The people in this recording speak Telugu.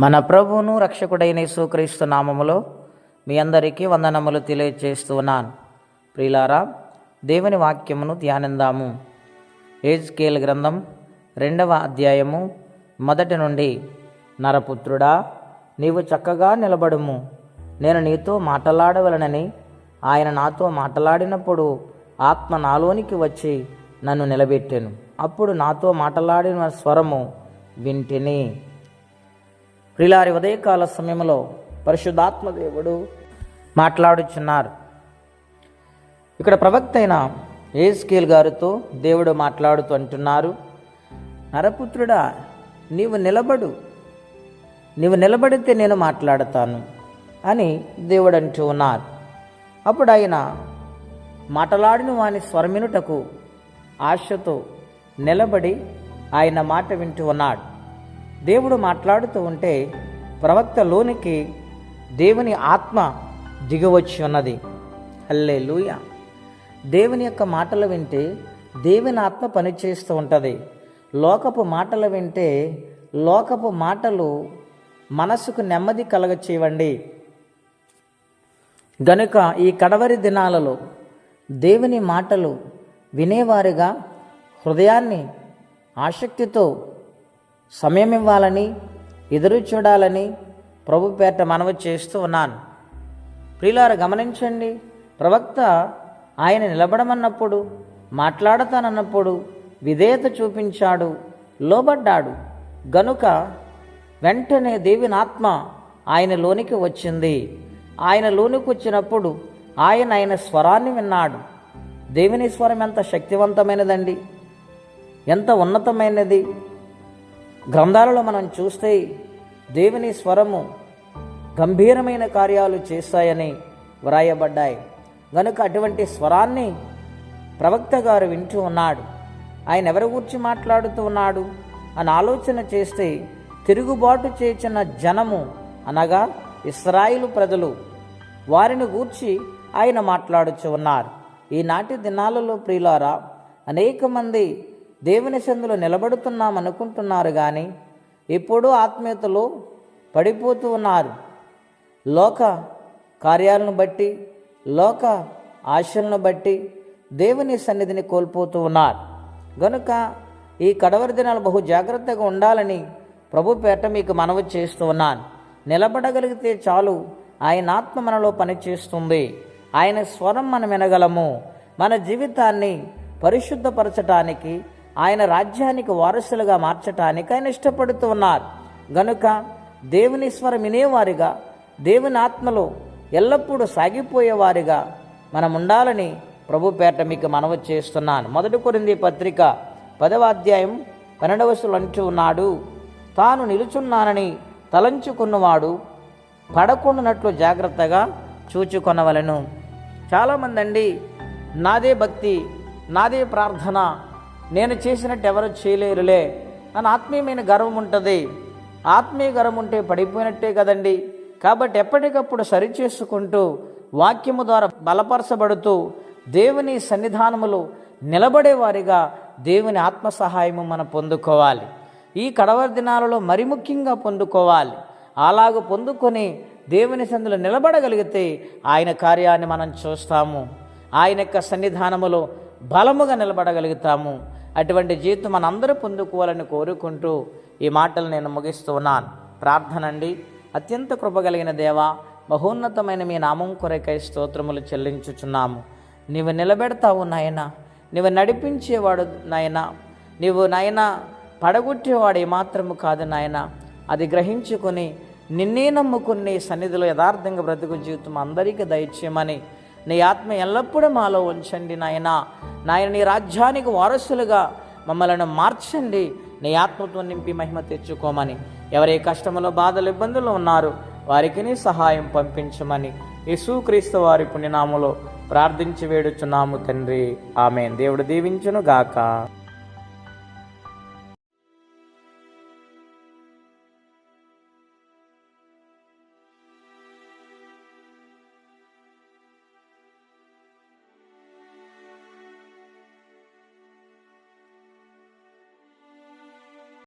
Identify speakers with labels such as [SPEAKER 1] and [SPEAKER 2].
[SPEAKER 1] మన ప్రభువును రక్షకుడైన యేసుక్రీస్తు నామములో మీ అందరికీ వందనములు తెలియజేస్తున్నాను ప్రియులారా దేవుని వాక్యమును ధ్యానిందాము. ఏజ్కేల్ గ్రంథం రెండవ అధ్యాయము మొదటి నుండి నరపుత్రుడా నీవు చక్కగా నిలబడుము. నేను నీతో మాట్లాడవలనని ఆయన నాతో మాట్లాడినప్పుడు ఆత్మ నాలోనికి వచ్చి నన్ను నిలబెట్టాను. అప్పుడు నాతో మాట్లాడిన స్వరము వింటిని. ప్రిలారి ఉదయకాల సమయంలో పరిశుద్ధాత్మదేవుడు మాట్లాడుచున్నారు. ఇక్కడ ప్రవక్త అయిన ఏస్కేల్ గారితో దేవుడు మాట్లాడుతూ అంటున్నారు నరపుత్రుడా నీవు నిలబడు. నీవు నిలబడితే నేను మాట్లాడతాను అని దేవుడు అంటూ ఉన్నారు. అప్పుడు ఆయన మాటలాడిన వాని స్వరమినుటకు ఆశతో నిలబడి ఆయన మాట వింటూ ఉన్నాడు. దేవుడు మాట్లాడుతూ ఉంటే ప్రవక్త లోనికి దేవుని ఆత్మ దిగవచ్చి ఉన్నది. అల్లే లూయ దేవుని యొక్క మాటలు వింటే దేవుని ఆత్మ పనిచేస్తూ ఉంటుంది. లోకపు మాటలు వింటే లోకపు మాటలు మనసుకు నెమ్మది కలగచేయండి గనుక ఈ కడవరి దినాలలో దేవుని మాటలు వినేవారిగా హృదయాన్ని ఆసక్తితో సమయం ఇవ్వాలని ఎదురు చూడాలని ప్రభు పేట మనవి చేస్తూ ఉన్నాను. ప్రియులారు గమనించండి ప్రవక్త ఆయన నిలబడమన్నప్పుడు మాట్లాడతానన్నప్పుడు విధేయత చూపించాడు లోబడ్డాడు. గనుక వెంటనే దేవినాత్మ ఆత్మ ఆయన లోనికి వచ్చింది. ఆయన లోనికి వచ్చినప్పుడు ఆయన ఆయన స్వరాన్ని విన్నాడు. దేవుని స్వరం ఎంత శక్తివంతమైనదండి! ఎంత ఉన్నతమైనది! గ్రంథాలలో మనం చూస్తే దేవుని స్వరము గంభీరమైన కార్యాలు చేస్తాయని వ్రాయబడ్డాయి. గనుక అటువంటి స్వరాన్ని ప్రవక్త గారు వింటూ ఉన్నాడు. ఆయన ఎవరి గురించి మాట్లాడుతూ ఉన్నాడు? అని ఆలోచన చేస్తే తిరుగుబాటు చేసిన జనము అనగా ఇస్రాయిలు ప్రజలు వారిని గూర్చి ఆయన మాట్లాడుచు ఉన్నారు. ఈనాటి దినాలలో ప్రియులారా అనేక మంది దేవుని సందులో నిలబడుతున్నాం అనుకుంటున్నారు కానీ ఎప్పుడూ ఆత్మీయతలో పడిపోతూ ఉన్నారు. లోక కార్యాలను బట్టి లోక ఆశలను బట్టి దేవుని సన్నిధిని కోల్పోతూ ఉన్నారు. గనుక ఈ కడవరి దినాలు బహు జాగ్రత్తగా ఉండాలని ప్రభు పేట మీకు మనవి చేస్తూ ఉన్నాను. నిలబడగలిగితే చాలు ఆయన ఆత్మ మనలో పనిచేస్తుంది. ఆయన స్వరం మనం వినగలము. మన జీవితాన్ని పరిశుద్ధపరచటానికి ఆయన రాజ్యానికి వారసులుగా మార్చటానికి ఆయన ఇష్టపడుతూ ఉన్నారు. గనుక దేవుని స్వరం వినేవారిగా దేవుని ఆత్మలో ఎల్లప్పుడూ సాగిపోయేవారిగా మనం ఉండాలని ప్రభు పేట మీకు మనవి చేస్తున్నాను. మొదటి కొరింది పత్రిక పదవ అధ్యాయం పన్నెండవసులు అంటూ ఉన్నాడు తాను నిలుచున్నానని తలంచుకున్నవాడు పడకుండానట్లు జాగ్రత్తగా చూచుకొనవలను. చాలామంది అండి నాదే భక్తి నాదే ప్రార్థన నేను చేసినట్టు ఎవరు చేయలేరులే. అని ఆత్మీయమైన గర్వం ఉంటుంది. ఆత్మీయ గర్వం ఉంటే పడిపోయినట్టే కదండి. కాబట్టి ఎప్పటికప్పుడు సరిచేసుకుంటూ వాక్యము ద్వారా బలపరచబడుతూ దేవుని సన్నిధానములో నిలబడేవారిగా దేవుని ఆత్మ సహాయము మనం పొందుకోవాలి. ఈ కడవరి దినాలలో మరి ముఖ్యంగా పొందుకోవాలి. అలాగ పొందుకొని దేవుని సందులో నిలబడగలిగితే ఆయన కార్యాన్ని మనం చూస్తాము. ఆయన యొక్క సన్నిధానములో బలముగా నిలబడగలుగుతాము. అటువంటి జీవితం మనందరూ పొందుకోవాలని కోరుకుంటూ ఈ మాటలు నేను ముగిస్తూ ఉన్నాను. ప్రార్థన అండి అత్యంత కృపగలిగిన దేవ బహోన్నతమైన మీ నామం కొరకై స్తోత్రములు చెల్లించుచున్నాము. నీవు నిలబెడతావు నాయన నీవు నడిపించేవాడు నాయన నీవు నాయన పడగొట్టేవాడు ఏమాత్రము కాదు నాయన. అది గ్రహించుకొని నిన్నే నమ్ముకుని సన్నిధిలో యథార్థంగా బ్రతుకు జీవితం అందరికీ దయచేయమని నీ ఆత్మ ఎల్లప్పుడూ మాలో ఉంచండి నాయనా. నాయన నీ రాజ్యానికి వారసులుగా మమ్మలను మార్చండి. నీ ఆత్మతో నింపి మహిమ తెచ్చుకోమని. ఎవరే కష్టములో బాధలు ఇబ్బందులు ఉన్నారు వారికి నీ సహాయం పంపించమని. యేసుక్రీస్తు వారి పుణ్యనామలో ప్రార్థించి వేడుచున్నాము తండ్రి. ఆమె దేవుడు దీవించును గాక